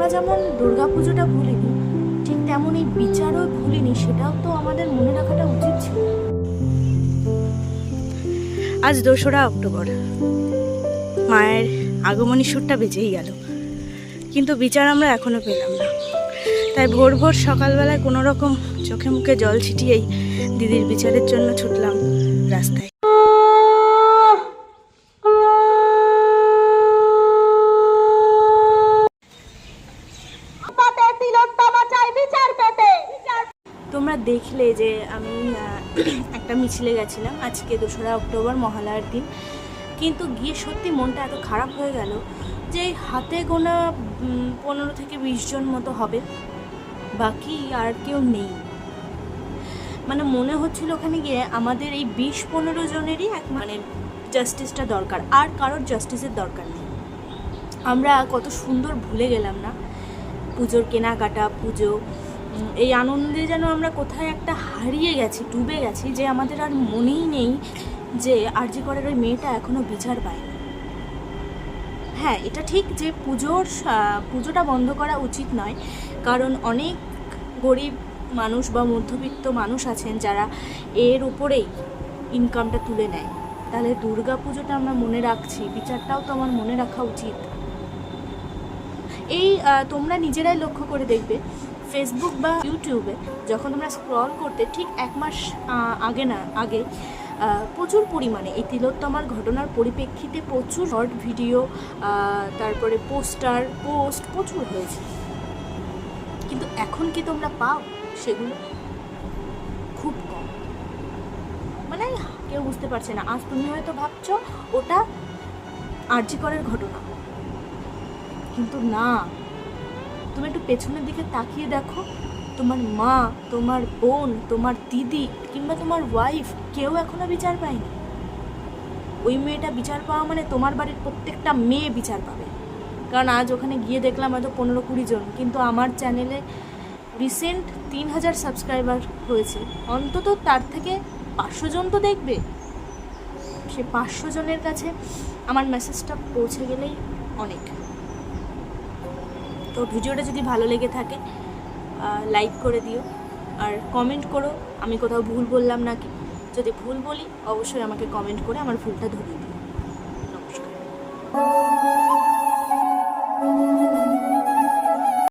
আমরা যেমন দুর্গাপুজোটা ভুলিনি, ঠিক তেমন এই বিচারও ভুলিনি, সেটাও তো আমাদের মনে রাখাটা উচিত ছিল। আজ দোসরা অক্টোবর। মায়ের আগমনী সুরটা বেজেই গেল। কিন্তু বিচার আমরা এখনও পেলাম না। তাই ভোর ভোর সকালবেলায় কোনো রকম চোখে মুখে জল ছিটিয়েই দিদির বিচারের জন্য ছুটলাম রাস্তায়। তোমরা দেখলে যে আমি একটা মিছিলে গেছিলাম আজকে দোসরা অক্টোবর, মহালয়ার দিন। কিন্তু গিয়ে সত্যি মনটা এত খারাপ হয়ে গেল যে হাতে গোনা পনেরো থেকে বিশ জন মতো হবে। বাকি আর কেউ নেই। মানে মনে হচ্ছিল ওখানে গিয়ে আমাদের এই বিশ পনেরো জনেরই এক মানে জাস্টিসটা দরকার, আর কারোর জাস্টিসের দরকার নেই। আমরা কত সুন্দর ভুলে গেলাম না। পুজোর কেনাকাটা, পুজো এই আনন্দে যেন আমরা কোথায় একটা হারিয়ে গেছি, ডুবে গেছি, যে আমাদের আর মনেই নেই যে আরজি করের ওই মেয়েটা এখনও বিচার পায়নি। হ্যাঁ এটা ঠিক যে পুজোর পুজোটা বন্ধ করা উচিত নয়, কারণ অনেক গরিব মানুষ বা মধ্যবিত্ত মানুষ আছেন যারা এর উপরেই ইনকামটা তুলে নেয়। তাহলে দুর্গা পুজোটা আমরা মনে রাখছি, বিচারটাও তো আমার মনে রাখা উচিত। এই তোমরা নিজেরাই লক্ষ্য করে দেখবে ফেসবুক বা ইউটিউবে যখন তোমরা স্ক্রল করতে ঠিক এক মাস আগে না, আগে প্রচুর পরিমাণে এই তিলোত্তমার ঘটনার পরিপ্রেক্ষিতে প্রচুর শর্ট ভিডিও তারপরে পোস্টার পোস্ট প্রচুর হয়েছে। কিন্তু এখন কি তোমরা পাও সেগুলো? খুব কম। মানে কেউ বুঝতে পারছে না। আজ তুমি হয়তো ভাবছ, ওটা আর্যিকরের ঘটনা। কিন্তু না। তুমি একটু পেছনের দিকে তাকিয়ে দেখো। তোমার মা, তোমার বোন, তোমার দিদি কিংবা তোমার ওয়াইফ কেউ এখনও বিচার পায়নি। ওই মেয়েটা বিচার পাওয়া মানে তোমার বাড়ির প্রত্যেকটা মেয়ে বিচার পাবে। কারণ আজ ওখানে গিয়ে দেখলাম হয়তো পনেরো কুড়ি জন, কিন্তু আমার চ্যানেলে রিসেন্ট তিন হাজার সাবস্ক্রাইবার হয়েছে। অন্তত তার থেকে পাঁচশো জন তো দেখবে। সে পাঁচশো জনের কাছে আমার মেসেজটা পৌঁছে গেলেই অনেক। তো ভিডিওটা যদি ভালো লেগে থাকে লাইক করে দিও। আর কমেন্ট করো, আমি কোথাও ভুল বললাম নাকি? যদি ভুল বলি, অবশ্যই আমাকে কমেন্ট করে আমার ভুলটা ধরিয়ে দিও।